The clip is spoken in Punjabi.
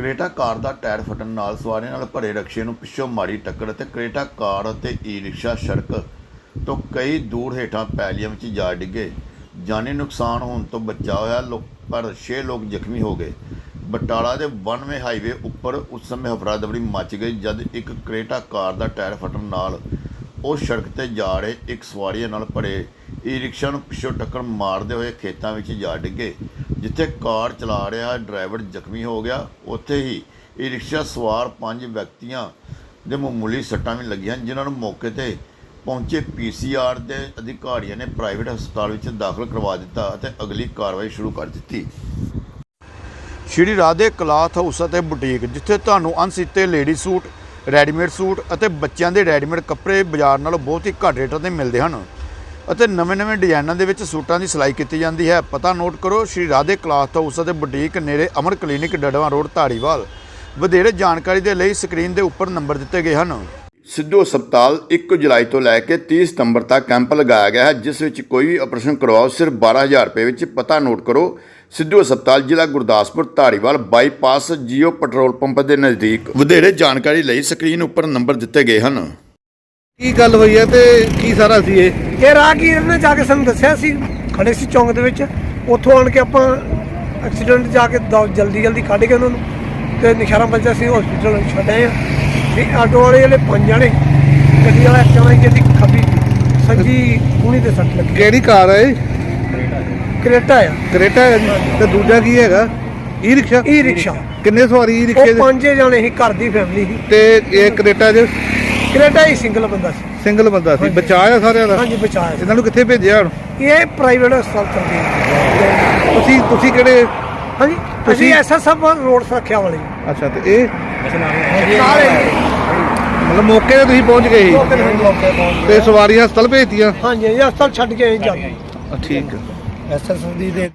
ਕਰੇਟਾ ਕਾਰ ਦਾ ਟਾਇਰ ਫਟਣ ਨਾਲ ਸਵਾਰੀਆਂ ਨਾਲ ਭਰੇ ਰਕਸ਼ੇ ਨੂੰ ਪਿੱਛੋਂ ਮਾੜੀ ਟੱਕਰ ਅਤੇ ਕਰੇਟਾ ਕਾਰ ਅਤੇ ਈ-ਰਿਕਸ਼ਾ ਸੜਕ ਤੋਂ ਕਈ ਦੂਰ ਹੇਠਾਂ ਪੈਲੀਆਂ ਵਿੱਚ ਜਾ ਡਿੱਗੇ। ਜਾਨੀ ਨੁਕਸਾਨ ਹੋਣ ਤੋਂ ਬਚਾ ਹੋਇਆ ਲੋਕ ਪਰ 6 ਲੋਕ ਜ਼ਖਮੀ ਹੋ ਗਏ। ਬਟਾਲਾ ਦੇ 92 ਹਾਈਵੇ ਉੱਪਰ ਉਸ ਸਮੇਂ ਹਫੜਾ ਦਫੜੀ ਮਚ ਗਈ ਜਦ ਇੱਕ ਕਰੇਟਾ ਕਾਰ ਦਾ ਟਾਇਰ ਫਟਣ ਨਾਲ ਉਹ ਸੜਕ ਤੇ ਜਾ ਰਹੇ ਇੱਕ ਸਵਾਰੀਆਂ ਨਾਲ ਭਰੇ। ਈ-ਰਿਕਸ਼ਾ ਨੂੰ ਪਿੱਛੋਂ ਟੱਕਰ ਮਾਰਦੇ ਹੋਏ ਖੇਤਾਂ ਵਿੱਚ ਜਾ ਡਿੱਗੇ। ਜਿੱਥੇ ਕਾਰ ਚਲਾ ਰਿਹਾ, ਡਰਾਈਵਰ ਜ਼ਖਮੀ ਹੋ ਗਿਆ, ਉੱਥੇ ਹੀ ਇਹ ਰਿਕਸ਼ਾ ਸਵਾਰ ਪੰਜ ਵਿਅਕਤੀਆਂ ਦੇ ਮਾਮੂਲੀ ਸੱਟਾਂ ਵੀ ਲੱਗੀਆਂ, ਜਿਨ੍ਹਾਂ ਨੂੰ ਮੌਕੇ ਤੇ ਪਹੁੰਚੇ ਪੀਸੀਆਰ ਦੇ ਅਧਿਕਾਰੀਆਂ ਨੇ ਪ੍ਰਾਈਵੇਟ ਹਸਪਤਾਲ ਵਿੱਚ ਦਾਖਲ ਕਰਵਾ ਦਿੱਤਾ ਅਤੇ ਅਗਲੀ ਕਾਰਵਾਈ ਸ਼ੁਰੂ ਕਰ ਦਿੱਤੀ। ਸ਼੍ਰੀ ਰਾਧੇ ਕਲਾਥ ਹਾਊਸ ਅਤੇ ਬੁਟੀਕ, ਜਿੱਥੇ ਤੁਹਾਨੂੰ ਅਣਸੀਤੇ ਲੇਡੀ ਸੂਟ, ਰੈਡੀਮੇਡ ਸੂਟ ਅਤੇ ਬੱਚਿਆਂ ਦੇ ਰੈਡੀਮੇਡ ਕੱਪੜੇ ਬਾਜ਼ਾਰ ਨਾਲੋਂ ਬਹੁਤ ਹੀ ਘੱਟ ਰੇਟਾਂ ਤੇ ਮਿਲਦੇ ਹਨ। ਅਤੇ ਨਵੇਂ-ਨਵੇਂ ਡਿਜ਼ਾਈਨਾਂ ਦੇ ਵਿੱਚ ਸੂਟਾਂ ਦੀ ਸਿਲਾਈ ਕੀਤੀ ਜਾਂਦੀ ਹੈ। ਪਤਾ ਨੋਟ ਕਰੋ ਸ਼੍ਰੀ ਰਾਧੇ ਕਲਾਥ ਹਾਊਸ ਅਤੇ ਬੁਟੀਕ ਨੇੜੇ ਅਮਰ ਕਲੀਨਿਕ ਡੜਵਾ ਰੋਡ ਧਾਰੀਵਾਲ। ਵਧੇਰੇ ਜਾਣਕਾਰੀ ਦੇ ਲਈ ਸਕਰੀਨ ਦੇ ਉੱਪਰ ਨੰਬਰ ਦਿੱਤੇ ਗਏ ਹਨ। ਸਿੱਧੂ ਹਸਪਤਾਲ 1 ਜੁਲਾਈ ਤੋਂ ਲੈ ਕੇ 30 ਸਤੰਬਰ ਤੱਕ ਕੈਂਪ ਲਗਾਇਆ ਗਿਆ ਹੈ ਜਿਸ ਵਿੱਚ ਕੋਈ ਵੀ ਆਪਰੇਸ਼ਨ ਕਰਵਾਓ ਸਿਰਫ 12000 ਰੁਪਏ ਵਿੱਚ ਪਤਾ ਨੋਟ ਕਰੋ। ਸਿੱਧੂ ਹਸਪਤਾਲ ਜ਼ਿਲ੍ਹਾ Gurdaspur Dhariwal bypass Jio petrol pump ਦੇ ਨਜ਼ਦੀਕ। ਵਧੇਰੇ ਜਾਣਕਾਰੀ ਲਈ ਸਕਰੀਨ ਉੱਪਰ ਨੰਬਰ ਦਿੱਤੇ ਗਏ ਹਨ। ਕੀ ਗੱਲ ਹੋਈ ਹੈ ਤੇ ਕੀ ਸਾਰਾ ਸੀ ਇਹ? ਇਹ ਰਾਹਗੀਰ ਨੇ ਜਾ ਕੇ ਸਾਨੂੰ ਦੱਸਿਆ ਸੀ ਖੜੇ ਸੀ ਚੌਂਕ ਦੇ ਵਿੱਚ। ਉੱਥੋਂ ਆਣ ਕੇ ਆਪਾਂ ਐਕਸੀਡੈਂਟ ਜਾ ਕੇ ਜਲਦੀ ਜਲਦੀ ਕੱਢ ਕੇ ਉਹਨਾਂ ਨੂੰ ਤੇ ਨਿਸ਼ਾਰਾ ਬੱਚਾ ਸੀ ਹਸਪੀਟਲ ਛੱਡੇ ਆ। ਤੇ ਆਟੋ ਵਾਲੇ ਜਿਹੜੇ ਪੰਜ ਜਣੇ ਗੱਡੀ ਵਾਲਾ ਇੱਕ ਜਣਾ ਜਿਹਦੀ ਖੱਬੀ ਸੱਜੀ ਕੂਣੀ ਤੇ ਸੱਟ ਲੱਗੀ। ਕਿਹੜੀ ਕਾਰ ਹੈ ਇਹ? ਕਰੇਟਾ ਆ। ਕਰੇਟਾ ਹੈ ਜੀ। ਤੇ ਦੂਜਾ ਕੀ ਹੈਗਾ? E rickshaw? E rickshaw. ਕਿੰਨੇ ਸਵਾਰੀ ਈ ਰਿਕਸ਼ੇ ਉਹ ਦੇ? ਪੰਜੇ ਜਣੇ ਸੀ ਘਰ ਦੀ ਫੈਮਿਲੀ ਸੀ। ਤੇ ਇਹ ਕਰੇਟਾ ਦੇ ਕਰੇਟਾ ਹੀ ਸਿੰਗਲ ਬੰਦਾ ਸੀ। ਸਿੰਗਲ ਬੰਦਾ ਸੀ। ਬਚਾਇਆ ਸਾਰਿਆਂ ਦਾ? ਹਾਂਜੀ ਬਚਾਇਆ। ਇਹਨਾਂ ਨੂੰ ਕਿੱਥੇ ਭੇਜਿਆ ਹੁਣ? ਇਹ ਪ੍ਰਾਈਵੇਟ ਹਸਪਤਾਲ ਚੱਲਦੇ ਆ ਤੁਸੀਂ ਤੁਸੀਂ ਕਿਹੜੇ? ਹਾਂਜੀ ਤੁਸੀਂ ਐਸਐਸਐਫ ਰੋਡ ਸੁਰੱਖਿਆ ਵਾਲੇ ਅੱਛਾ ਤੇ ਇਹ? ਮਤਲਬ ਮੌਕੇ ਤੇ ਤੁਸੀਂ ਪਹੁੰਚ ਗਏ ਸੀ? ਤੇ ਸਵਾਰੀਆਂ ਹਸਪਤਾਲ ਭੇਜਤੀਆਂ? ਹਾਂਜੀ ਹਸਪਤਾਲ ਛੱਡ ਕੇ ਆਏ ਜਾ ਠੀਕ ਹੈ ਐਸਐਸਐਫ ਦੀ ਦੇ